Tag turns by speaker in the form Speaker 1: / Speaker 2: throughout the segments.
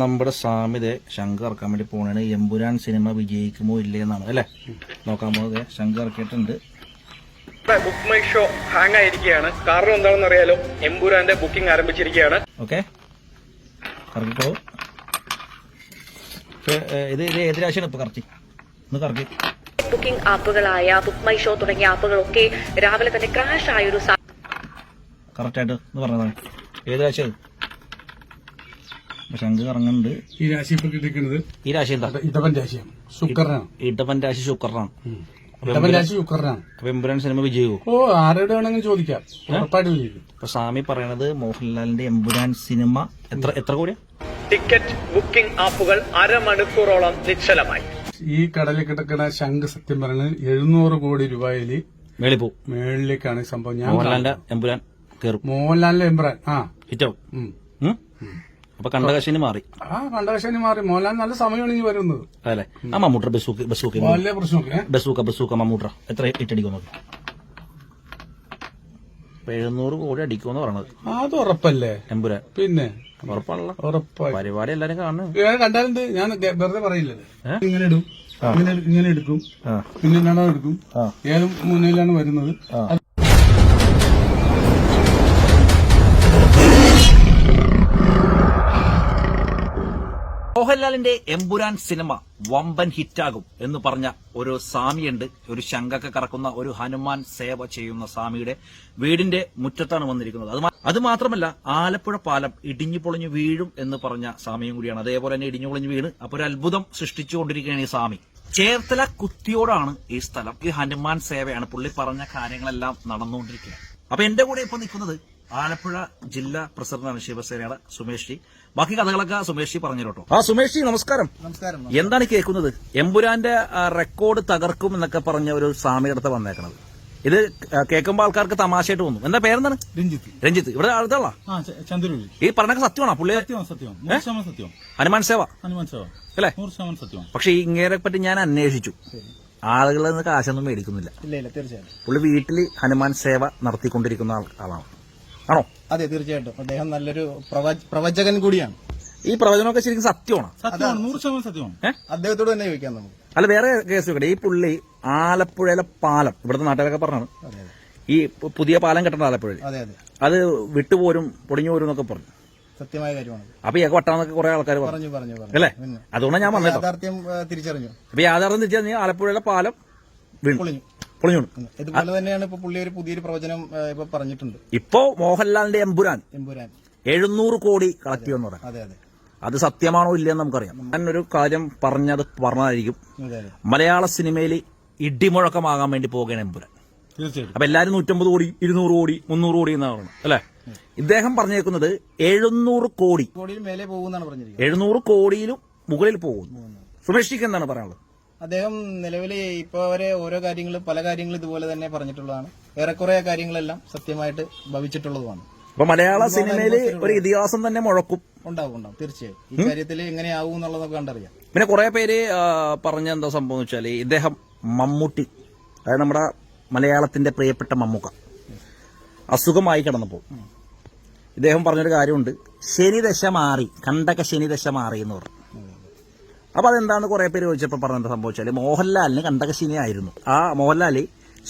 Speaker 1: നമ്മുടെ സാമിതെ ശങ്കർ ഇറക്കാൻ വേണ്ടി പോണാണ്. എമ്പുരാൻ സിനിമ വിജയിക്കുമോ ഇല്ലേ എന്നാണ് അല്ലേ? നോക്കാൻ പോകുന്നത് ശങ്കർ ഇറക്കിയിട്ടുണ്ട്.
Speaker 2: ബുക്ക് മൈ ഷോ ഹാങ് ആയിരിക്കുകയാണ്. കാരണം എന്താണെന്ന് അറിയാലോ? എമ്പുരാന്റെ ബുക്കിംഗ് ആരംഭിച്ചിരിക്കുകയാണ്.
Speaker 1: ഓക്കെ. കറക്കിക്കോ. ഇത് ഇത് ഏത് രാശിയാണ് ഇപ്പൊ കറക്കി? ഒന്ന് കറക്കി.
Speaker 3: ബുക്കിംഗ് ആപ്പുകളായ ബുക്ക് മൈ ഷോ തുടങ്ങിയ ആപ്പുകളൊക്കെ രാവിലെ തന്നെ ക്രാഷ് ആയ ഒരു
Speaker 1: കറക്റ്റായിട്ട് ഒന്ന് പറഞ്ഞതാണ്. ഏത് രാശിയാണ്? ശംഖ് കറങ്ങുന്നുണ്ട്.
Speaker 4: ഈ രാശി ഇപ്പൊ കിട്ടിക്കുന്നത്
Speaker 1: ഈ രാശി എന്താ?
Speaker 4: ഇടവൻ രാശിയാണ് ശുക്രനാണ്
Speaker 1: ഇടവൻ രാശി ശുക്രനാണ്.
Speaker 4: ഇടവൻ രാശി ശുക്രനാണ്.
Speaker 1: അപ്പൊ എമ്പുരാൻ സിനിമ വിജയിക്കുമോ
Speaker 4: ഓ ആരോട് വേണമെങ്കിലും ചോദിക്കാം. ഉറപ്പായിട്ട് വിജയിക്കും
Speaker 1: അപ്പൊ സ്വാമി പറയണത് മോഹൻലാലിന്റെ എമ്പുരാൻ സിനിമ എത്ര എത്ര കോടിയാ?
Speaker 2: ടിക്കറ്റ് ബുക്കിംഗ് ആപ്പുകൾ അരമണിക്കൂറോളം നിശ്ചലമായി.
Speaker 4: ഈ കടലിൽ കിടക്കുന്ന ശംഖ് സത്യം പറയുന്നത് എഴുന്നൂറ് കോടി രൂപയിൽ
Speaker 1: മേളിൽ പോകും.
Speaker 4: മേളിലേക്കാണ് ഈ സംഭവം. ഞാൻ
Speaker 1: മോഹൻലാലിന്റെ എമ്പുരാൻ കയറും.
Speaker 4: മോഹൻലാലിന്റെ എമ്പുരാൻ. ആ.
Speaker 1: ഹിറ്റാവും? അപ്പൊ കണ്ടകശനി മാറി.
Speaker 4: ആ കണ്ടകശനി മാറി. മോഹൻലാൽ നല്ല സമയമാണ് ഇനി വരുന്നത്.
Speaker 1: അല്ലേ ആ മമ്മൂട്ട ബസൂക്ക് ബസൂക്ക്.
Speaker 4: പ്രശ്നമൊക്കെ
Speaker 1: ബസൂക്ക ബസൂക്ക മമ്മൂട്ട എത്ര നോക്കി ഇപ്പൊ എഴുന്നൂറ് കോടി അടിക്കുമെന്ന് പറയണത്.
Speaker 4: അത് ഉറപ്പല്ലേ?
Speaker 1: എമ്പുരാൻ.
Speaker 4: പിന്നെ?
Speaker 1: ഉറപ്പാണല്ലോ
Speaker 4: ഉറപ്പായി.
Speaker 1: പരിപാടി എല്ലാരും കാണുന്നു
Speaker 4: ഞാൻ കണ്ടാലുണ്ട് ഞാൻ വെറുതെ
Speaker 1: പറയില്ല?
Speaker 4: ഇങ്ങനെ ഇടും. ഇങ്ങനെ ഇങ്ങനെ എടുക്കും.
Speaker 1: ആ.
Speaker 4: പിന്നെ എടുക്കും? ഏത് മുന്നിലാണ് വരുന്നത്.
Speaker 1: മോഹൻലാലിന്റെ എമ്പുരാൻ സിനിമ വമ്പൻ ഹിറ്റാകും എന്ന് പറഞ്ഞ ഒരു സ്വാമിയുണ്ട്. ഒരു ശങ്കൊക്കെ കറക്കുന്ന ഒരു ഹനുമാൻ സേവ ചെയ്യുന്ന സ്വാമിയുടെ വീടിന്റെ മുറ്റത്താണ് വന്നിരിക്കുന്നത്. അത് മാത്രമല്ല ആലപ്പുഴ പാലം ഇടിഞ്ഞു പൊളിഞ്ഞു വീഴും എന്ന് പറഞ്ഞ സ്വാമിയും കൂടിയാണ്. അതേപോലെ തന്നെ ഇടിഞ്ഞു പൊളിഞ്ഞു വീണ് അപ്പൊ ഒരു അത്ഭുതം സൃഷ്ടിച്ചുകൊണ്ടിരിക്കുകയാണ് ഈ സ്വാമി. ചേർത്തല കുത്തിയോടാണ് ഈ സ്ഥലം. ഈ ഹനുമാൻ സേവയാണ് പുള്ളി പറഞ്ഞ കാര്യങ്ങളെല്ലാം നടന്നുകൊണ്ടിരിക്കുക അപ്പൊ എന്റെ കൂടെ ഇപ്പൊ നിൽക്കുന്നത് ആലപ്പുഴ ജില്ലാ പ്രസിഡന്റാണ് ശിവസേനയുടെ സുമേഷ് ജി ബാക്കി കഥകളൊക്കെ സുമേഷ് ജി പറഞ്ഞു കേട്ടോ ആ സുമേഷ് ജി നമസ്കാരം.
Speaker 4: നമസ്കാരം
Speaker 1: എന്താണ് കേൾക്കുന്നത്? എമ്പുരാന്റെ റെക്കോർഡ് തകർക്കും എന്നൊക്കെ പറഞ്ഞ ഒരു സാമ്യടുത്ത് വന്നേക്കണത്. ഇത് കേൾക്കുമ്പോൾ ആൾക്കാർക്ക് തമാശയായിട്ട് തോന്നും. എന്താ പേരെന്താണ്?
Speaker 4: രഞ്ജിത്ത്.
Speaker 1: രഞ്ജിത്ത്. ഇവിടെ അടുത്തുള്ള?
Speaker 4: ചന്ദ്രൂരി
Speaker 1: ഈ പറഞ്ഞൊക്കെ സത്യമാണോ? പുള്ളി
Speaker 4: സത്യമാണ് സത്യം സത്യം
Speaker 1: ഹനുമാൻ സേവ?
Speaker 4: ഹനുമാൻ സേവ.
Speaker 1: അല്ലേ?
Speaker 4: നൂറ് ശതമാനം സത്യമാണ്.
Speaker 1: പക്ഷെ ഇങ്ങേരെ പറ്റി ഞാൻ അന്വേഷിച്ചു. ആളുകളിൽ നിന്ന് കാശൊന്നും മേടിക്കുന്നില്ല.
Speaker 5: ഇല്ല ഇല്ല തീർച്ചയായിട്ടും.
Speaker 1: പുള്ളി വീട്ടിൽ ഹനുമാൻ സേവ നടത്തിക്കൊണ്ടിരിക്കുന്ന ആൾ- ആളാണ്. ആണോ?
Speaker 5: അതെ തീർച്ചയായിട്ടും. അദ്ദേഹം നല്ലൊരു പ്രവചകൻ കൂടിയാണ്.
Speaker 1: ഈ പ്രവചനമൊക്കെ ശരിക്കും സത്യമാണോ?
Speaker 4: സത്യമാണ് നൂറ് ശതമാനം സത്യമാണ്.
Speaker 5: അദ്ദേഹത്തോട് തന്നെ ചോദിക്കാം നമുക്ക്.
Speaker 1: അല്ല വേറെ കേസ് വെക്കട്ടെ. ഈ പുള്ളി ആലപ്പുഴയിലെ പാലം ഇവിടുത്തെ നാട്ടുകാരൊക്കെ പറഞ്ഞാണ്.
Speaker 5: അതെ അതെ.
Speaker 1: ഈ പുതിയ പാലം കെട്ടണം ആലപ്പുഴയിൽ.
Speaker 5: അതെ അതെ.
Speaker 1: അത് വിട്ടുപോരും പൊടിഞ്ഞു പോരും എന്നൊക്കെ പറഞ്ഞു.
Speaker 5: സത്യമായ കാര്യമാണ്.
Speaker 1: അപ്പൊ ഈ വട്ടാന്നൊക്കെ കുറെ ആൾക്കാർ പറഞ്ഞു.
Speaker 5: പറഞ്ഞു
Speaker 1: അല്ലേ?
Speaker 5: അതുകൊണ്ട്
Speaker 1: അതുകൊണ്ടാണ് ഞാൻ പറഞ്ഞു
Speaker 5: യാഥാർത്ഥ്യം തിരിച്ചറിഞ്ഞു.
Speaker 1: അപ്പൊ യാഥാർത്ഥ്യം തിരിച്ചറിഞ്ഞു ആലപ്പുഴയിലെ പാലം വീണു.
Speaker 5: ഇതുപോലെ തന്നെയാണ് ഇപ്പൊ പുള്ളി ഒരു പുതിയൊരു പ്രവചനം ഇപ്പൊ പറഞ്ഞിട്ടുണ്ട്.
Speaker 1: ഇപ്പോ മോഹൻലാലിന്റെ എമ്പുരാൻ.
Speaker 5: എമ്പുരാൻ.
Speaker 1: എഴുന്നൂറ് കോടി കളക്ട് ചെയ്യുമെന്ന് പറയാം.
Speaker 5: അതെ അതെ.
Speaker 1: അത് സത്യമാണോ ഇല്ലയെന്ന് നമുക്കറിയാം. ഞാൻ ഒരു കാര്യം പറഞ്ഞത് പറഞ്ഞതായിരിക്കും. മലയാള സിനിമയിൽ ഇടിമുഴക്കമാകാൻ വേണ്ടി പോകുകയാണ് എമ്പുരാൻ. അപ്പൊ എല്ലാരും നൂറ്റമ്പത് കോടി ഇരുന്നൂറ് കോടി മുന്നൂറ് കോടി എന്നാണ് പറയുന്നത് അല്ലെ? ഇദ്ദേഹം പറഞ്ഞേക്കുന്നത് എഴുന്നൂറ് കോടി. എഴുന്നൂറ് കോടിയിലും മുകളിൽ പോകുന്നു. സുമേഷിക്ക് എന്താണ് പറയാനുള്ളത്?
Speaker 5: അദ്ദേഹം നിലവിൽ ഇപ്പൊ വരെ ഓരോ കാര്യങ്ങളും പല കാര്യങ്ങളും ഇതുപോലെ തന്നെ പറഞ്ഞിട്ടുള്ളതാണ്. ഏറെക്കുറെ കാര്യങ്ങളെല്ലാം സത്യമായിട്ട് ഭവിച്ചിട്ടുള്ളതുമാണ്.
Speaker 1: അപ്പൊ മലയാള സിനിമയിൽ ഒരു ഇതിഹാസം തന്നെ മുഴക്കും.
Speaker 5: ഉണ്ടാവും ഉണ്ടാവും. തീർച്ചയായും. ഈ കാര്യത്തിൽ എങ്ങനെയാവും എന്നുള്ളതൊക്കെ കണ്ടറിയാം.
Speaker 1: പിന്നെ കുറെ പേര് പറഞ്ഞ എന്താ സംഭവം വെച്ചാൽ ഇദ്ദേഹം മമ്മൂട്ടി അതായത് നമ്മുടെ മലയാളത്തിന്റെ പ്രിയപ്പെട്ട മമ്മൂക്ക. അസുഖമായി കിടന്നപ്പോൾ. ഇദ്ദേഹം പറഞ്ഞൊരു കാര്യമുണ്ട്. ശനിദശ മാറി കണ്ടക ശനിദശ മാറി എന്ന് പറഞ്ഞു. അപ്പൊ അതെന്താണ് കുറെ പേര് ചോദിച്ചപ്പോൾ പറഞ്ഞത് സംഭവിച്ചാൽ മോഹൻലാലിന് കണ്ടകശിനിയായിരുന്നു. ആ മോഹൻലാൽ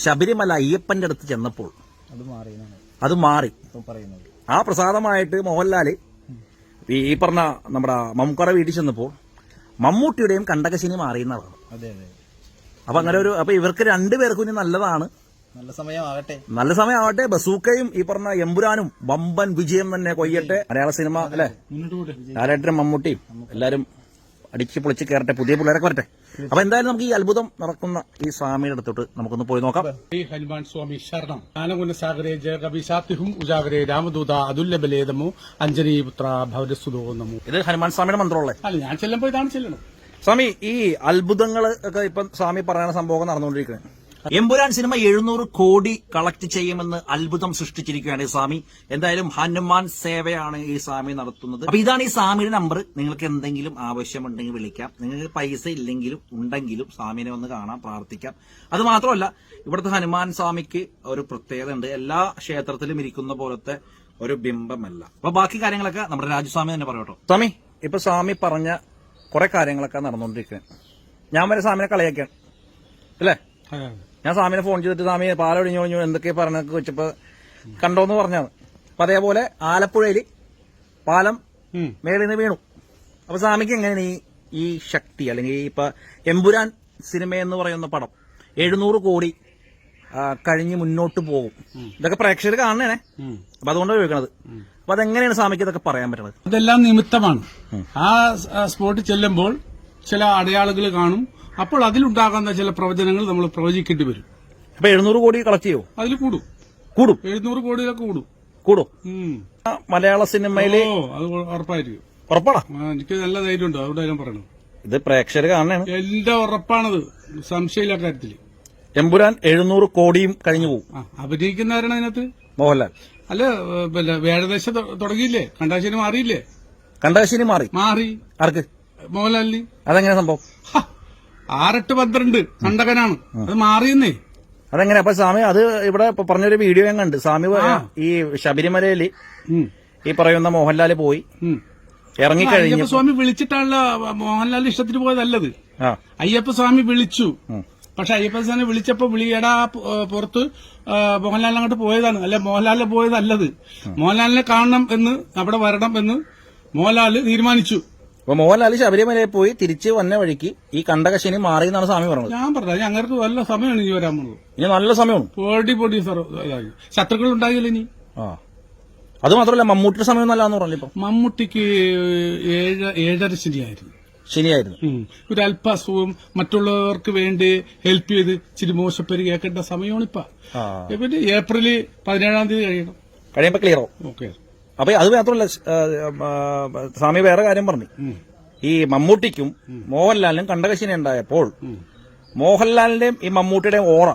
Speaker 1: ശബരിമല അയ്യപ്പന്റെ അടുത്ത് ചെന്നപ്പോൾ
Speaker 5: അത് മാറി.
Speaker 1: ആ പ്രസാദമായിട്ട് മോഹൻലാൽ ഈ പറഞ്ഞ നമ്മുടെ മമ്മൂക്കറ വീട്ടിൽ ചെന്നപ്പോൾ മമ്മൂട്ടിയുടെയും കണ്ടകശിനി മാറിയെന്നാണ്. അപ്പൊ അങ്ങനെ ഒരു അപ്പൊ ഇവർക്ക് രണ്ടുപേർക്കും ഇനി നല്ലതാണ്.
Speaker 5: നല്ല സമയമാകട്ടെ.
Speaker 1: നല്ല സമയമാവട്ടെ ബസൂക്കയും ഈ പറഞ്ഞ എമ്പുരാനും ബമ്പൻ വിജയം തന്നെ കൊയ്യട്ടെ. മലയാള സിനിമ അല്ലെ? ലാലേട്ടനും മമ്മൂട്ടിയും എല്ലാരും അടിച്ച് പൊളിച്ച് കയറട്ടെ പുതിയ പിള്ളേരൊക്കെ വരട്ടെ അപ്പൊ എന്തായാലും നമുക്ക് ഈ അത്ഭുതം നടക്കുന്ന ഈ സ്വാമിയുടെ അടുത്തോട്ട് നമുക്കൊന്ന് പോയി നോക്കാം.
Speaker 4: ശ്രീ ഹനുമാൻ സ്വാമി ശരണം. ജ്ഞാനഗുണ സാഗരേ ഉജാഗരേ രാമദൂത അതുല്യബലേതമോ അഞ്ജനീപുത്ര ഭവരസുതോ നമോ.
Speaker 1: ഇത് ഹനുമാൻ സ്വാമിയുടെ മന്ത്രമല്ലേ
Speaker 4: അല്ല ഞാൻ ചെല്ലുമ്പോ ഇതാണ് ചെല്ലണം.
Speaker 1: സ്വാമി ഈ അത്ഭുതങ്ങൾ ഒക്കെ ഇപ്പം സ്വാമി പറയുന്ന സംഭവം നടന്നുകൊണ്ടിരിക്കുന്നത് എമ്പുരാൻ സിനിമ എഴുന്നൂറ് കോടി കളക്ട് ചെയ്യുമെന്ന് അത്ഭുതം സൃഷ്ടിച്ചിരിക്കുകയാണ് ഈ സ്വാമി. എന്തായാലും ഹനുമാൻ സേവയാണ് ഈ സ്വാമി നടത്തുന്നത്. അപ്പൊ ഇതാണ് ഈ സ്വാമിയുടെ നമ്പർ നിങ്ങൾക്ക് എന്തെങ്കിലും ആവശ്യമുണ്ടെങ്കിൽ വിളിക്കാം. നിങ്ങൾക്ക് പൈസ ഇല്ലെങ്കിലും ഉണ്ടെങ്കിലും സ്വാമിനെ ഒന്ന് കാണാൻ പ്രാർത്ഥിക്കാം. അത് മാത്രമല്ല ഇവിടുത്തെ ഹനുമാൻ സ്വാമിക്ക് ഒരു പ്രത്യേകത ഉണ്ട്. എല്ലാ ക്ഷേത്രത്തിലും ഇരിക്കുന്ന പോലത്തെ ഒരു ബിംബമല്ല. അപ്പൊ ബാക്കി കാര്യങ്ങളൊക്കെ നമ്മുടെ രാജസ്വാമി തന്നെ പറയട്ടോ. സ്വാമി ഇപ്പൊ സ്വാമി പറഞ്ഞ കുറെ കാര്യങ്ങളൊക്കെ നടന്നുകൊണ്ടിരിക്കുന്നത് ഞാൻ വരെ സ്വാമിനെ കളിയാക്കാണ് അല്ലേ? ഞാൻ സ്വാമിനെ ഫോൺ ചെയ്തിട്ട് സ്വാമി പാലൊഴിഞ്ഞു ഒഴിഞ്ഞു എന്തൊക്കെ പറഞ്ഞൊക്കെ വെച്ചപ്പോ കണ്ടോന്ന് പറഞ്ഞാണ് അപ്പൊ അതേപോലെ ആലപ്പുഴയിൽ പാലം. മേളിൽ നിന്ന് വീണു. അപ്പൊ സ്വാമിക്ക് എങ്ങനെയാണ് ഈ ഈ ശക്തി അല്ലെങ്കിൽ ഇപ്പൊ എമ്പുരാൻ സിനിമ എന്ന് പറയുന്ന പടം എഴുന്നൂറ് കോടി കഴിഞ്ഞ് മുന്നോട്ട് പോകും. ഇതൊക്കെ പ്രേക്ഷകർ കാണണേ. അപ്പൊ അതുകൊണ്ടാണ് ചോദിക്കണത്. അപ്പൊ അതെങ്ങനെയാണ് സ്വാമിക്ക് ഇതൊക്കെ പറയാൻ പറ്റുന്നത്
Speaker 4: അതെല്ലാം നിമിത്തമാണ്. ആ സ്പോട്ടിൽ ചെല്ലുമ്പോൾ ചില അടയാളുകൾ കാണും. അപ്പോൾ അതിലുണ്ടാകുന്ന ചില പ്രവചനങ്ങൾ നമ്മൾ പ്രവചിക്കേണ്ടി വരും.
Speaker 1: അപ്പൊ എഴുന്നൂറ് കോടി കളക്ട് ചെയ്യോ
Speaker 4: അതിൽ കൂടും.
Speaker 1: കൂടും.
Speaker 4: എഴുന്നൂറ് കോടിയിലൊക്കെ കൂടും.
Speaker 1: കൂടും. മലയാള സിനിമയിലെ
Speaker 4: ഓ അത് ഉറപ്പായിരിക്കും.
Speaker 1: ഉറപ്പാടാ
Speaker 4: എനിക്ക് നല്ല ധൈര്യമുണ്ട് അതുകൊണ്ട് ഞാൻ പറയണത്.
Speaker 1: ഇത് പ്രേക്ഷകർ കാണണം
Speaker 4: എന്റെ ഉറപ്പാണത്. സംശയമില്ല കാര്യത്തിൽ
Speaker 1: എമ്പുരാൻ എഴുന്നൂറ് കോടിയും കഴിഞ്ഞു പോകും
Speaker 4: അഭിനയിക്കുന്ന അഭിനയിക്കുന്നവരാണ് അതിനകത്ത്?
Speaker 1: മോഹൻലാൽ.
Speaker 4: അല്ല പിന്നെ വേഴദേശ തുടങ്ങിയില്ലേ? കണ്ടാശ്ശേരി മാറിയില്ലേ?
Speaker 1: കണ്ടാശിനി മാറി.
Speaker 4: മാറി.
Speaker 1: ആർക്ക്?
Speaker 4: മോഹൻലാലിന്.
Speaker 1: അതെങ്ങനെ സംഭവം?
Speaker 4: ആറെട്ട് പന്ത്രണ്ട് കണ്ടകനാണ്. അത് മാറിയെന്നേ.
Speaker 1: അതെങ്ങനെ? അപ്പൊ സ്വാമി അത് ഇവിടെ പറഞ്ഞൊരു വീഡിയോ ഞാൻ കണ്ട്. സ്വാമി ഈ
Speaker 4: ശബരിമലയിൽ
Speaker 1: ഈ പറയുന്ന മോഹൻലാൽ പോയി. ഇറങ്ങിക്കഴിഞ്ഞു
Speaker 4: സ്വാമി വിളിച്ചിട്ടാണല്ലോ മോഹൻലാലിന്റെ ഇഷ്ടത്തിന് പോയതല്ലത് അയ്യപ്പ സ്വാമി വിളിച്ചു. പക്ഷെ അയ്യപ്പ സ്വാമി വിളിച്ചപ്പോ വിളിയടാ പുറത്ത് മോഹൻലാലിനെ അങ്ങോട്ട് പോയതാണ്. അല്ലെ മോഹൻലാലിനെ പോയതല്ലത് മോഹൻലാലിനെ കാണണം എന്ന് അവിടെ വരണം എന്ന് മോഹൻലാൽ തീരുമാനിച്ചു.
Speaker 1: അപ്പൊ മോഹൻലാൽ ശബരിമലയിൽ പോയി തിരിച്ച് വന്ന വഴിക്ക് ഈ കണ്ടകശനി മാറി എന്നാണ് സ്വാമി പറഞ്ഞത്.
Speaker 4: ഞാൻ പറഞ്ഞത് ഞങ്ങൾക്ക് നല്ല സമയമാണ് ഇനി വരാൻ പോകുന്നത്.
Speaker 1: ഇനി നല്ല സമയമാണ്.
Speaker 4: പൊടി പൊടി സർ ഇതായി. ശത്രുക്കൾ ഉണ്ടാകില്ല ഇനി.
Speaker 1: ആ. അത് മാത്രമല്ല മമ്മൂട്ടിയുടെ സമയം നല്ലതെന്ന് പറഞ്ഞു ഇപ്പൊ?
Speaker 4: മമ്മൂട്ടിക്ക് ഏഴ് ഏഴര ശനിയായിരുന്നു.
Speaker 1: ശനിയായിരുന്നു.
Speaker 4: ഒരു അല്പാസവും മറ്റുള്ളവർക്ക് വേണ്ടി ഹെൽപ്പ് ചെയ്ത് ഇച്ചിരി മോശപ്പേര് കേൾക്കേണ്ട സമയമാണ്
Speaker 1: ഇപ്പൊ
Speaker 4: ഏപ്രിൽ ഏപ്രിൽ പതിനേഴാം തീയതി കഴിയണം.
Speaker 1: കഴിയുമ്പോ ക്ലിയറോ
Speaker 4: ഓക്കെ.
Speaker 1: അപ്പൊ അത് മാത്രമല്ല സ്വാമി വേറെ കാര്യം പറഞ്ഞു. ഈ മമ്മൂട്ടിക്കും മോഹൻലാലിനും കണ്ടകശിനി ഉണ്ടായപ്പോൾ മോഹൻലാലിന്റെയും ഈ മമ്മൂട്ടിയുടെയും ഓറ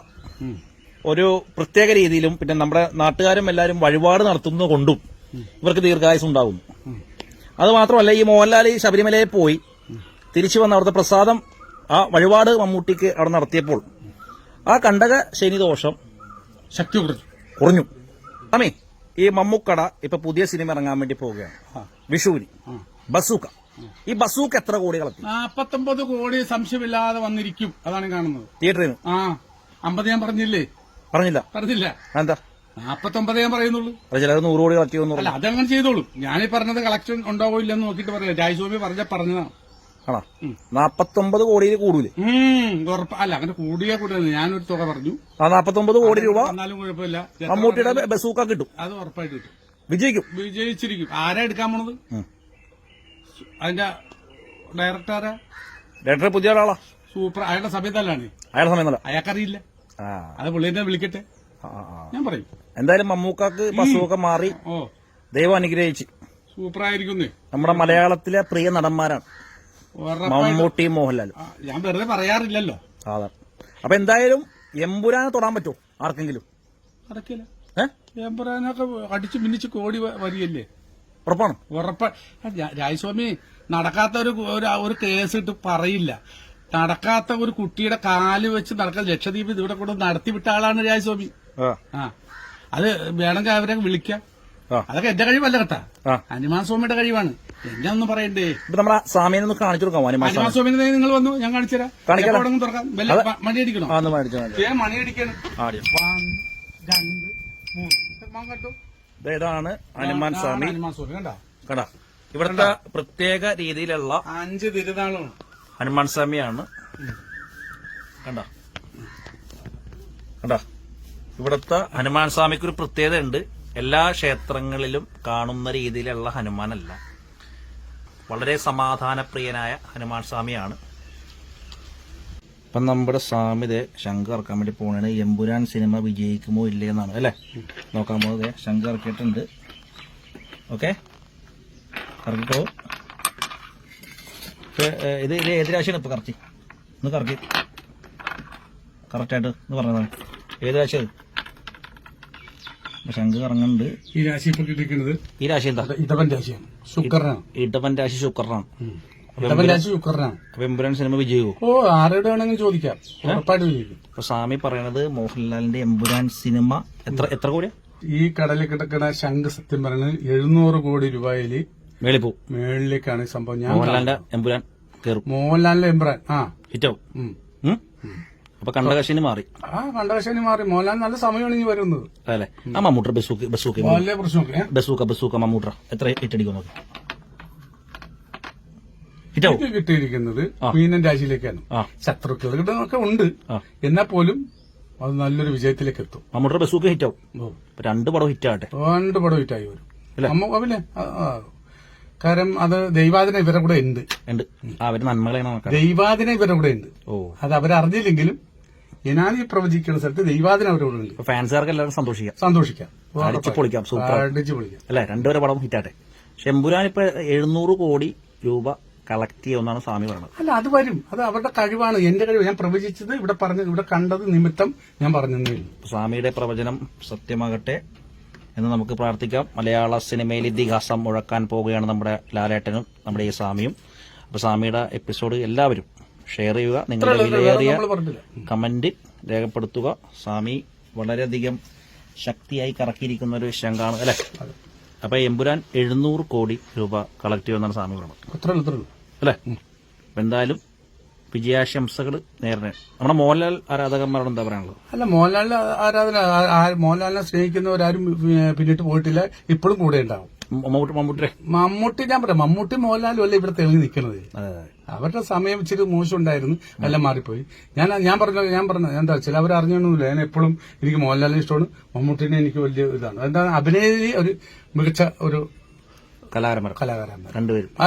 Speaker 1: ഒരു പ്രത്യേക രീതിയിലും പിന്നെ നമ്മുടെ നാട്ടുകാരും എല്ലാവരും വഴിപാട് നടത്തുന്നത് കൊണ്ടും ഇവർക്ക് ദീർഘായുസ് ഉണ്ടാകുന്നു. അത് മാത്രമല്ല ഈ മോഹൻലാൽ ഈ ശബരിമലയിൽ പോയി തിരിച്ചു വന്ന അവിടുത്തെ പ്രസാദം ആ വഴിപാട് മമ്മൂട്ടിക്ക് അവിടെ നടത്തിയപ്പോൾ ആ കണ്ടക ശനി ദോഷം
Speaker 4: ശക്തി കുറഞ്ഞു.
Speaker 1: കുറഞ്ഞു അമേ ഈ മമ്മൂക്കട ഇപ്പൊ പുതിയ സിനിമ ഇറങ്ങാൻ വേണ്ടി പോവുകയാണ്. വിഷുവിന്. ബസൂക്ക. ഈ ബസൂക്ക എത്ര കോടി കളത്തി
Speaker 4: നാപ്പത്തൊമ്പത് കോടി സംശയമില്ലാതെ വന്നിരിക്കും. അതാണ് കാണുന്നത്.
Speaker 1: തിയേറ്ററിന്?
Speaker 4: ആ. അമ്പത് ഞാൻ പറഞ്ഞില്ലേ?
Speaker 1: പറഞ്ഞില്ല.
Speaker 4: പറഞ്ഞില്ല.
Speaker 1: എന്താ
Speaker 4: നാപ്പത്തൊമ്പത് ഞാൻ പറയുന്നുള്ളൂ.
Speaker 1: ചിലർ നൂറ് കോടി കളക്ട് ചെയ്യുന്നു
Speaker 4: അല്ല അതങ്ങനെ ചെയ്തോളൂ. ഞാനീ പറഞ്ഞത് കളക്ഷൻ ഉണ്ടാവോ ഇല്ലെന്ന് നോക്കിയിട്ട് പറയില്ല രാജസ്വാമി പറഞ്ഞ പറഞ്ഞതാണ്.
Speaker 1: ആണോ? നാപ്പത്തൊമ്പത് കോടിയിൽ കൂടൂലേ?
Speaker 4: അല്ല അങ്ങനെ കൂടിയ കൂടുതൽ ഞാനൊരു തുക പറഞ്ഞു.
Speaker 1: ആ നാപ്പത്തൊമ്പത് കോടി രൂപ
Speaker 4: എന്നാലും കുഴപ്പമില്ല.
Speaker 1: മമ്മൂട്ടിയുടെ ബസൂക്ക കിട്ടും.
Speaker 4: അത് ഉറപ്പായിട്ട് കിട്ടും.
Speaker 1: വിജയിക്കും.
Speaker 4: വിജയിച്ചിരിക്കും. ആരാ എടുക്കാൻ പോണത്. അതിന്റെ ഡയറക്ടർ ആരാ?
Speaker 1: ഡയറക്ടർ പുതിയ ഒരാളാ.
Speaker 4: സൂപ്പർ അയാളുടെ സമയത്തല്ലാണ്?
Speaker 1: അയാളുടെ സമയം
Speaker 4: അയാൾക്കറിയില്ല. അത് പുള്ളിനെ വിളിക്കട്ടെ. ഞാൻ പറയും.
Speaker 1: എന്തായാലും മമ്മൂക്കാക്ക് ബസൂക്ക മാറി
Speaker 4: ഓ.
Speaker 1: ദൈവം അനുഗ്രഹിച്ച്.
Speaker 4: സൂപ്പർ ആയിരിക്കുന്നേ
Speaker 1: നമ്മുടെ മലയാളത്തിലെ പ്രിയ നടന്മാരാണ്.
Speaker 4: ഉറപ്പായിട്ടും. മോഹൻലാൽ ഞാൻ വെറുതെ പറയാറില്ലല്ലോ.
Speaker 1: അതെ. അപ്പൊ എന്തായാലും എമ്പുരാനെ തൊടാൻ പറ്റുമോ ആർക്കെങ്കിലും?
Speaker 4: നടക്കില്ല.
Speaker 1: ഏഹ്
Speaker 4: ഏമ്പറാനൊക്കെ അടിച്ച് മിന്നിച്ച് കോടി വരികയല്ലേ?
Speaker 1: ഉറപ്പാണ്.
Speaker 4: ഉറപ്പ. രാജസ്വാമി നടക്കാത്ത ഒരു ഒരു- കേസ് ഇട്ട് പറയില്ല. നടക്കാത്ത ഒരു കുട്ടിയുടെ കാൽ വെച്ച് നടക്കാൻ ലക്ഷദ്വീപ് ഇവിടെ കൊണ്ട് നടത്തിവിട്ട ആളാണ് രാജസ്വാമി.
Speaker 1: ആ.
Speaker 4: അത് വേണമെങ്കിൽ അവരെ വിളിക്കാം. അതൊക്കെ എന്റെ കഴിവല്ല കേട്ടാ. ഹനുമാൻ സ്വാമിയുടെ കഴിവാണ്. ഒന്നും പറയണ്ടേ?
Speaker 1: ഇപ്പൊ നമ്മളെ സാമിയെ ഒന്ന് കാണിച്ചു കൊടുക്കാം
Speaker 4: ഹനുമാൻ സ്വാമിനെ നിങ്ങൾ വന്നു ഞാൻ കാണിച്ചുതരാം
Speaker 1: കാണിക്കാം.
Speaker 4: തുറക്കാം? മണി അടിക്കണോ
Speaker 1: ആ
Speaker 4: മണി അടിക്കണം
Speaker 1: ഇതാണ് ഹനുമാൻ സ്വാമി.
Speaker 4: ഹനുമാൻ സ്വാമി കണ്ട?
Speaker 1: കണ്ട? ഇവിടുത്തെ പ്രത്യേക രീതിയിലുള്ള
Speaker 4: അഞ്ച് തിരുനാളാണ്
Speaker 1: ഹനുമാൻ സ്വാമിയാണ്. കണ്ട? കണ്ട? ഇവിടുത്തെ ഹനുമാൻ സ്വാമിക്ക് ഒരു പ്രത്യേകത ഉണ്ട് എല്ലാ ക്ഷേത്രങ്ങളിലും കാണുന്ന രീതിയിലുള്ള ഹനുമാനല്ല. വളരെ സമാധാനപ്രിയനായ ഹനുമാൻ സ്വാമിയാണ്. ഇപ്പം നമ്മുടെ സ്വാമി ദേ ശംഖ് ഇറക്കാൻ വേണ്ടി പോകണേ എമ്പുരാൻ സിനിമ വിജയിക്കുമോ ഇല്ലേ എന്നാണ് അല്ലേ നോക്കാൻ പോകുന്നത് ശങ്കർ ഇറക്കിയിട്ടുണ്ട്. ഓക്കെ? ഇറക്കിക്കോ? ഇത് ഇത് ഏത് രാശിയാണ് ഇപ്പൊ കറക്റ്റ്? ഒന്ന് കറക്കി. കറക്റ്റായിട്ട് ഒന്ന് പറഞ്ഞതാണ് ഏത് രാശിയത് ശംഖ് കറങ്ങുന്നുണ്ട്.
Speaker 4: ഈ രാശി ഇപ്പൊ കിട്ടിയിരിക്കുന്നത്
Speaker 1: ഈ രാശി എന്താ?
Speaker 4: ഇടവൻ രാശിയാണ്. ശുക്രനാണ്.
Speaker 1: ഇടവൻ രാശി ശുക്രനാണ്.
Speaker 4: ഇടവൻ രാശി ശുക്രനാണ്.
Speaker 1: അപ്പൊ എമ്പുരാൻ സിനിമ വിജയോ
Speaker 4: ഓ ആരുടെ വേണമെങ്കിലും ചോദിക്കാം. ഉറപ്പായിട്ട് വിജയിക്കും
Speaker 1: അപ്പൊ സ്വാമി പറയണത് മോഹൻലാലിന്റെ എമ്പുരാൻ സിനിമ എത്ര എത്ര കോടിയാ?
Speaker 4: ഈ കടലിൽ കിടക്കുന്ന ശംഖ് സത്യം പറയുന്നത് എഴുന്നൂറ് കോടി രൂപയിൽ
Speaker 1: മേളിൽ പോകും
Speaker 4: മേളിലേക്കാണ് ഈ സംഭവം. ഞാൻ
Speaker 1: മോഹൻലാലിന്റെ എമ്പുരാൻ കയറും
Speaker 4: മോഹൻലാലിന്റെ എമ്പുരാൻ. ആ.
Speaker 1: ഹിറ്റാവും? അപ്പൊ കണ്ടകശിന് മാറി.
Speaker 4: ആ കണ്ടകശനി മാറി. മോഹൻലാൽ നല്ല സമയമാണ് ഇനി വരുന്നത്.
Speaker 1: അല്ലേ? ആ മമ്മൂട്ടർ ബസൂക്ക് ബസൂക്ക്.
Speaker 4: മോഹൻലാലിനെ പ്രശ്നമൊക്കെ?
Speaker 1: ബസൂക്ക ബസൂക്ക മമ്മൂട്ടർ. എത്ര ഹിറ്റ് അടിക്കും നോക്കി ഹിറ്റാവും?
Speaker 4: എനിക്ക് കിട്ടിയിരിക്കുന്നത്. മീനൻ രാശിയിലേക്കാണ്
Speaker 1: ശത്രുക്കൾ
Speaker 4: ശത്രുക്കളൊക്കെ ഉണ്ട്.
Speaker 1: എന്നാ
Speaker 4: എന്നാൽ പോലും അത് നല്ലൊരു വിജയത്തിലേക്ക് എത്തും.
Speaker 1: മമ്മൂട്ട ബസ്സൂക്ക് ഹിറ്റ്
Speaker 4: ആവും
Speaker 1: അപ്പൊ രണ്ട് പടം ഹിറ്റ് ആവട്ടെ
Speaker 4: രണ്ട് പടം ഹിറ്റ് ആയി വരും.
Speaker 1: അല്ലേ?
Speaker 4: കാരണം അത് ദൈവാദിന ഇവരുടെ കൂടെ ഉണ്ട്.
Speaker 1: ഉണ്ട്. അവർ നന്മകളാണ്
Speaker 4: ദൈവാദിന ഇവരുടെ കൂടെ ഉണ്ട്.
Speaker 1: ഓ.
Speaker 4: അത് അവരറിഞ്ഞില്ലെങ്കിലും ഈ പ്രവചിക്കുന്ന സ്ഥലത്ത് ദൈവാദിന അവരുടെ
Speaker 1: ഫാൻസുകാർക്ക് എല്ലാവരും സന്തോഷിക്കാം.
Speaker 4: സന്തോഷിക്കാം.
Speaker 1: അടിച്ചു പൊളിക്കാം, സൂപ്പർ.
Speaker 4: അടിച്ചു പൊളിക്കാം.
Speaker 1: അല്ലെ? രണ്ടുപേരെ പടം ഹിറ്റാട്ടെ. ഷെമ്പുരാൻ ഇപ്പൊ എഴുന്നൂറ് കോടി രൂപ കളക്ട് ചെയ്യുമെന്നാണ് സ്വാമി പറയുന്നത്.
Speaker 4: അല്ല അത് വരും. അത് അവരുടെ കഴിവാണ്. എന്റെ കഴിവ്. ഞാൻ പ്രവചിച്ചത് ഇവിടെ പറഞ്ഞത് ഇവിടെ കണ്ടത് നിമിത്തം ഞാൻ പറഞ്ഞതേ
Speaker 1: സ്വാമിയുടെ പ്രവചനം സത്യമാകട്ടെ എന്ന് നമുക്ക് പ്രാർത്ഥിക്കാം. മലയാള സിനിമയിൽ ഇതിഹാസം മുഴക്കാൻ പോവുകയാണ് നമ്മുടെ ലാലേട്ടനും നമ്മുടെ ഈ സ്വാമിയും. അപ്പൊ സ്വാമിയുടെ എപ്പിസോഡ് എല്ലാവരും ഷെയർ ചെയ്യുക. നിങ്ങളുടെ വിലയേറിയ കമന്റ് രേഖപ്പെടുത്തുക. സ്വാമി വളരെയധികം ശക്തിയായി കറക്കിയിരിക്കുന്ന ഒരു ശങ്കാണ് അല്ലെ? അപ്പൊ എമ്പുരാൻ എഴുന്നൂറ് കോടി രൂപ കളക്ട് ചെയ്യുമെന്നാണ് സ്വാമി പറയുന്നത് അല്ലെ? അപ്പൊ എന്തായാലും വിജയാശംസകൾ നേരിടെ നമ്മുടെ മോഹൻലാൽ ആരാധകന്മാരോട് എന്താ പറയാനുള്ളത്?
Speaker 4: അല്ല മോഹൻലാലിന്റെ ആരാധന മോഹൻലാലിനെ സ്നേഹിക്കുന്നവരാരും പിന്നിട്ട് പോയിട്ടില്ല. ഇപ്പോഴും കൂടെ ഉണ്ടാവും.
Speaker 1: മമ്മൂട്ടി മമ്മൂട്ടി
Speaker 4: മമ്മൂട്ടി ഞാൻ പറയാം മമ്മൂട്ടി മോഹൻലാലും അല്ല ഇവിടെ തെളിഞ്ഞു നിൽക്കുന്നത്?
Speaker 1: അതെ അതെ.
Speaker 4: അവരുടെ സമയം ഇച്ചിരി മോശം ഉണ്ടായിരുന്നു എല്ലാം മാറിപ്പോയി. ഞാൻ ഞാൻ പറഞ്ഞ ഞാൻ പറഞ്ഞ എന്താ ചില അവർ അറിഞ്ഞൊന്നുമില്ല. ഞാൻ എപ്പോഴും എനിക്ക് മോഹൻലാലിനെ ഇഷ്ടമാണ്. മമ്മൂട്ടിനെ എനിക്ക് വലിയ ഇതാണ്. എന്താ അഭിനയ ഒരു മികച്ച ഒരു
Speaker 1: കലാകാരന്മാർ.
Speaker 4: കലാകാരന്മാർ.
Speaker 1: രണ്ടുപേരും.
Speaker 4: ആ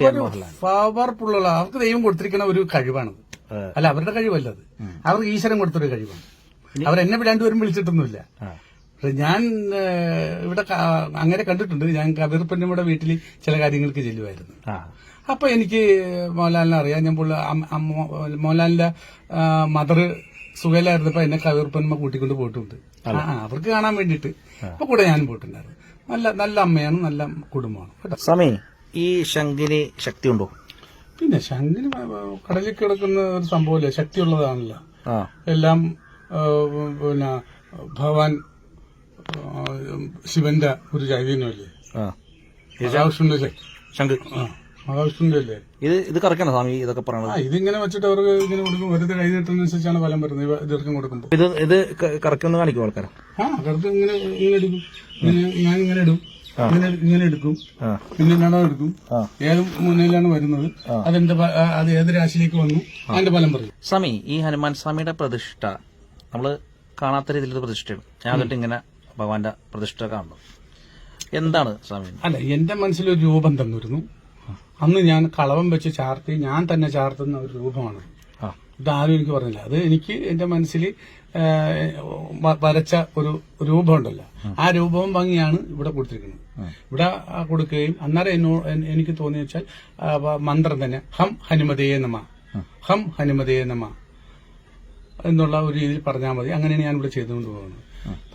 Speaker 4: പിന്നെ പവർഫുള്ള അവർക്ക് ദൈവം കൊടുത്തിരിക്കുന്ന ഒരു കഴിവാണ്. അല്ല അവരുടെ കഴിവല്ലത് അവർക്ക് ഈശ്വരൻ കൊടുത്തൊരു കഴിവാണ്. അവരെന്നെ രണ്ടുപേരും വിളിച്ചിട്ടൊന്നുമില്ല. പക്ഷെ ഞാൻ ഇവിടെ അങ്ങനെ കണ്ടിട്ടുണ്ട്. ഞാൻ കബീർപ്പന്നമ്മയുടെ വീട്ടിൽ ചില കാര്യങ്ങൾക്ക് ചെല്ലുമായിരുന്നു അപ്പൊ എനിക്ക് മോഹൻലാലിനെ അറിയാം. ഞാൻ പുള്ള മോഹൻലാലിന്റെ മദർ സുഖയിലായിരുന്നപ്പോ എന്നെ കവീർപ്പന്മ കൂട്ടിക്കൊണ്ട് പോയിട്ടുണ്ട്. ആ, അവർക്ക് കാണാൻ വേണ്ടിട്ട് അപ്പൊ കൂടെ ഞാൻ പോയിട്ടുണ്ടായിരുന്നു. നല്ല നല്ല അമ്മയാണ് നല്ല കുടുംബമാണ്.
Speaker 1: സമയം ഈ ശങ്കിന് ശക്തിയുണ്ടോ?
Speaker 4: പിന്നെ ശങ്കിന് കടലിൽ കിടക്കുന്ന ഒരു സംഭവമല്ലേ. ശക്തിയുള്ളതാണല്ലോ. എല്ലാം പിന്നെ ഭഗവാൻ ശിവന്റെ ഒരു ചൈതന്യമല്ലേ
Speaker 1: ആ.
Speaker 4: അല്ലേ
Speaker 1: ശങ്ക്.
Speaker 4: ആ മഹാവിഷ്ണുവിന്റെ അല്ലേ?
Speaker 1: ഇത് ഇത് കറക്കണം സ്വാമി ഇതൊക്കെ
Speaker 4: ആ
Speaker 1: പറയണത്
Speaker 4: ഇതിങ്ങനെ വെച്ചിട്ട് അവർക്ക് ഇങ്ങനെ കൊടുക്കും. വെറുതെ കൈ നീട്ടുന്നതനുസരിച്ചാണ് ഫലം വരുന്നത്. ദീർഘം കൊടുക്കുമ്പോൾ
Speaker 1: ഇത് ഇത് കറക്കൊന്ന് കാണിക്കും ആൾക്കാർ
Speaker 4: ആ ഇങ്ങനെ ഇങ്ങനെ എടുക്കും. ഇങ്ങനെ ഞാൻ ഇങ്ങനെ ഇടും. ഇങ്ങനെ ഇങ്ങനെ എടുക്കും.
Speaker 1: ആ.
Speaker 4: പിന്നെ നടം എടുക്കും.
Speaker 1: ആ.
Speaker 4: ഏത് മുന്നിലാണ് വരുന്നത്. അതെന്റെ അത് ഏത് രാശിയിലേക്ക് വന്നു? അതിന്റെ ഫലം പറയും.
Speaker 1: സ്വാമി ഈ ഹനുമാൻ സ്വാമിയുടെ പ്രതിഷ്ഠ നമ്മൾ കാണാത്ത രീതിയിൽ പ്രതിഷ്ഠയാണ്. ഞാൻ ഇങ്ങനെ ഭഗവാന്റെ പ്രതിഷ്ഠ കാണുന്നു എന്താണ് സ്വാമി?
Speaker 4: അല്ല എന്റെ മനസ്സിലൊരു രൂപം തന്നിരുന്നു. അന്ന് ഞാൻ കളവം വെച്ച് ചാർത്തി ഞാൻ തന്നെ ചാർത്തുന്ന ഒരു രൂപമാണ്. ഇതാരും എനിക്ക് പറഞ്ഞില്ല. അത് എനിക്ക് എന്റെ മനസ്സിൽ വരച്ച ഒരു രൂപമുണ്ടല്ലോ. ആ രൂപവും ഭംഗിയാണ് ഇവിടെ കൊടുത്തിരിക്കുന്നത്. ഇവിടെ കൊടുക്കുകയും അന്നേരം എന്നോ എനിക്ക് തോന്നിയ വെച്ചാൽ മന്ത്രം തന്നെ ഹം ഹനുമതേ നമ ഹം ഹനുമതേ നമ എന്നുള്ള ഒരു രീതിയിൽ പറഞ്ഞാൽ മതി. അങ്ങനെയാണ് ഞാൻ ഇവിടെ ചെയ്തുകൊണ്ട് പോകുന്നത്.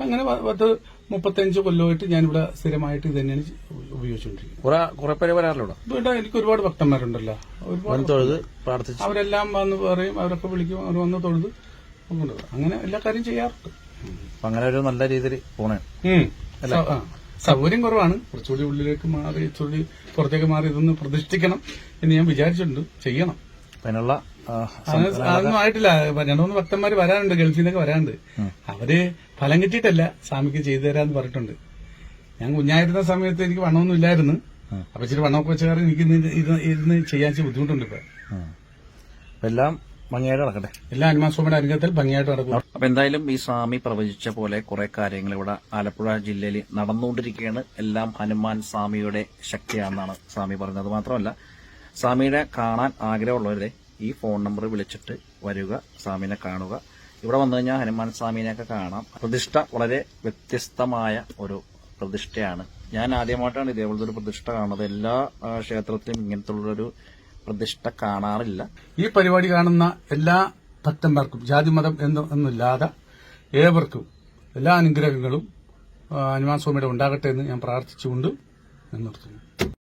Speaker 4: അങ്ങനെ പത്ത് മുപ്പത്തഞ്ച് കൊല്ലമായിട്ട് ഞാനിവിടെ സ്ഥിരമായിട്ട് ഇത് തന്നെയാണ് ഉപയോഗിച്ചുകൊണ്ടിരിക്കുന്നത്.
Speaker 1: ഇവിടെ
Speaker 4: എനിക്ക് ഒരുപാട് ഭക്തന്മാരുണ്ടല്ലോ. ഒരുപാട് അവരെല്ലാം വന്ന് പറയും അവരൊക്കെ വിളിക്കും അവർ വന്ന് തൊഴുത് അങ്ങനെ എല്ലാ കാര്യം ചെയ്യാറുണ്ട്.
Speaker 1: അങ്ങനെ ഒരു നല്ല രീതിയിൽ പോണേ.
Speaker 4: സൗകര്യം കുറവാണ്. കുറച്ചുകൂടി ഉള്ളിലേക്ക് മാറി കുറച്ചുകൂടി പുറത്തേക്ക് മാറി ഇതൊന്ന് പ്രതിഷ്ഠിക്കണം എന്ന് ഞാൻ വിചാരിച്ചിട്ടുണ്ട്. ചെയ്യണം.
Speaker 1: അതിനുള്ള
Speaker 4: അതൊന്നും ആയിട്ടില്ല. രണ്ടു മൂന്ന് ഭക്തന്മാര് വരാനുണ്ട് ഗൾഫിൽ നിന്നൊക്കെ വരാനുണ്ട്. അവർ ഫലം കിട്ടിയിട്ടല്ല സ്വാമിക്ക് ചെയ്തു തരാന്ന് പറഞ്ഞിട്ടുണ്ട്. ഞാൻ കുഞ്ഞായിരുന്ന സമയത്ത് എനിക്ക് വണ്ണമൊന്നും ഇല്ലായിരുന്നു. അപ്പൊ ഇച്ചിരി വണ്ണമൊക്കെ വെച്ച കാരണം എനിക്ക് ഇരുന്ന് ചെയ്യാൻ ബുദ്ധിമുട്ടുണ്ട് ഇപ്പൊ.
Speaker 1: എല്ലാം ഭംഗിയായിട്ട് നടക്കട്ടെ?
Speaker 4: എല്ലാ അനുമാസ്വാമിയുടെ അനുഗ്രഹത്തിൽ ഭംഗിയായിട്ട് നടക്കും.
Speaker 1: അപ്പൊ എന്തായാലും ഈ സ്വാമി പ്രവചിച്ച പോലെ കുറെ കാര്യങ്ങൾ ഇവിടെ ആലപ്പുഴ ജില്ലയിൽ നടന്നുകൊണ്ടിരിക്കുകയാണ്. എല്ലാം ഹനുമാൻ സ്വാമിയുടെ ശക്തിയാണെന്നാണ് സ്വാമി പറഞ്ഞത്. മാത്രമല്ല സ്വാമിയുടെ കാണാൻ ആഗ്രഹമുള്ളവരെ ഈ ഫോൺ നമ്പർ വിളിച്ചിട്ട് വരിക സ്വാമിനെ കാണുക. ഇവിടെ വന്നു കഴിഞ്ഞാൽ ഹനുമാൻ സ്വാമിനെയൊക്കെ കാണാം. പ്രതിഷ്ഠ വളരെ വ്യത്യസ്തമായ ഒരു പ്രതിഷ്ഠയാണ്. ഞാൻ ആദ്യമായിട്ടാണ് ഇതേപോലത്തെ ഒരു പ്രതിഷ്ഠ കാണുന്നത്. എല്ലാ ക്ഷേത്രത്തിലും ഇങ്ങനത്തുള്ളൊരു പ്രതിഷ്ഠ കാണാറില്ല.
Speaker 4: ഈ പരിപാടി കാണുന്ന എല്ലാ ഭക്തന്മാർക്കും ജാതിമതം മതം എന്നില്ലാതെ ഏവർക്കും എല്ലാ അനുഗ്രഹങ്ങളും ഹനുമാൻ സ്വാമിയുടെ ഉണ്ടാകട്ടെ എന്ന് ഞാൻ പ്രാർത്ഥിച്ചുകൊണ്ട് നിർത്തുന്നു